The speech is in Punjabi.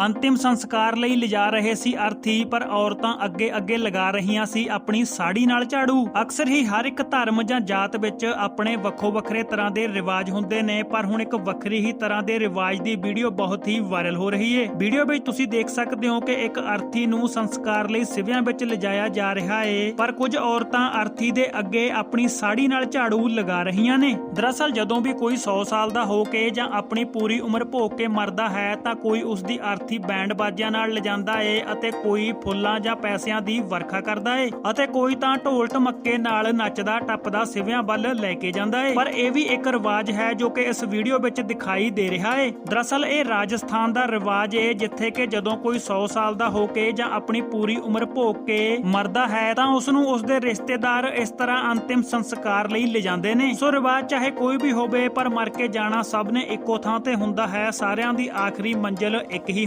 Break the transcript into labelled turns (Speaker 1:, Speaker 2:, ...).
Speaker 1: ਅੰਤਿਮ ਸੰਸਕਾਰ ਲਈ ਲਿਜਾ ਰਹੇ ਸੀ ਅਰਥੀ, ਪਰ ਔਰਤਾਂ ਅੱਗੇ ਅੱਗੇ ਲਗਾ ਰਹੀਆਂ ਸੀ ਆਪਣੀ ਸਾੜੀ ਨਾਲ ਝਾੜੂ। ਅਕਸਰ ਹੀ ਹਰ ਇੱਕ ਧਰਮ ਜਾਂ ਜਾਤ ਵਿੱਚ ਆਪਣੇ ਵੱਖੋ ਵੱਖਰੇ ਤਰ੍ਹਾਂ ਦੇ ਰਿਵਾਜ ਹੁੰਦੇ ਨੇ, ਪਰ ਹੁਣ ਇੱਕ ਵੱਖਰੀ ਹੀ ਤਰ੍ਹਾਂ ਦੇ ਰਿਵਾਜ ਦੀ ਵੀਡੀਓ ਬਹੁਤ ਹੀ ਵਾਇਰਲ ਹੋ ਰਹੀ ਹੈ ਵੀਡੀਓ ਵਿੱਚ ਤੁਸੀਂ ਦੇਖ ਸਕਦੇ ਹੋ ਕਿ ਇੱਕ ਅਰਥੀ ਨੂੰ ਸੰਸਕਾਰ ਲਈ ਸਿਵਿਆਂ ਵਿੱਚ ਲਿਜਾਇਆ ਜਾ ਰਿਹਾ ਹੈ ਪਰ ਕੁਝ ਔਰਤਾਂ ਅਰਥੀ ਦੇ ਅੱਗੇ ਆਪਣੀ ਸਾੜੀ ਨਾਲ ਝਾੜੂ ਲਗਾ ਰਹੀਆਂ ਨੇ। ਦਰਅਸਲ ਜਦੋਂ ਵੀ ਕੋਈ 100 ਸਾਲ ਦਾ ਹੋ ਕੇ ਜਾਂ ਆਪਣੀ ਪੂਰੀ ਉਮਰ ਭੋਗ ਕੇ ਮਰਦਾ ਹੈ, ਤਾਂ ਕੋਈ ਉਸ ਦੀ ਅਰਥੀ ਬੈਂਡ ਬਾਜਿਆਂ ਨਾਲ ਲਿਜਾਂਦਾ ਏ ਅਤੇ ਕੋਈ ਫੁੱਲਾਂ ਜਾਂ ਪੈਸਿਆਂ ਦੀ ਵਰਖਾ ਕਰਦਾ ਏ ਅਤੇ ਕੋਈ ਤਾਂ ਢੋਲ ਢਮੱਕੇ ਨਾਲ ਨੱਚਦਾ, ਟੱਪਦਾ, ਸਿਵਿਆਂ ਵੱਲ ਲੈ ਕੇ ਜਾਂਦਾ ਏ। ਪਰ ਇਹ ਵੀ ਇੱਕ ਰਿਵਾਜ ਹੈ ਜੋ ਕਿ ਇਸ ਵੀਡੀਓ ਵਿੱਚ ਦਿਖਾਈ ਦੇ ਰਿਹਾ ਏ। ਦਰਅਸਲ ਇਹ ਰਾਜਸਥਾਨ ਦਾ ਰਿਵਾਜ ਏ, ਜਿੱਥੇ ਕਿ ਜਦੋਂ ਕੋਈ 100 ਸਾਲ ਦਾ ਹੋ ਕੇ ਜਾਂ ਆਪਣੀ ਪੂਰੀ ਉਮਰ ਭੋਗ ਕੇ ਮਰਦਾ ਹੈ, ਤਾਂ ਉਸ ਨੂੰ ਉਸ ਦੇ ਰਿਸ਼ਤੇਦਾਰ ਇਸ ਤਰ੍ਹਾਂ ਅੰਤਿਮ ਸੰਸਕਾਰ ਲਈ ਲਿਜਾਂਦੇ ਨੇ। ਸੋ ਰਿਵਾਜ ਚਾਹੇ ਕੋਈ ਵੀ ਹੋਵੇ, ਪਰ ਮਰ ਕੇ ਜਾਣਾ ਸਭ ਨੇ ਇੱਕੋ ਥਾਂ ਤੇ ਹੁੰਦਾ ਹੈ। ਸਾਰਿਆਂ ਦੀ ਆਖਰੀ ਮੰਜ਼ਿਲ ਇੱਕ ਹੀ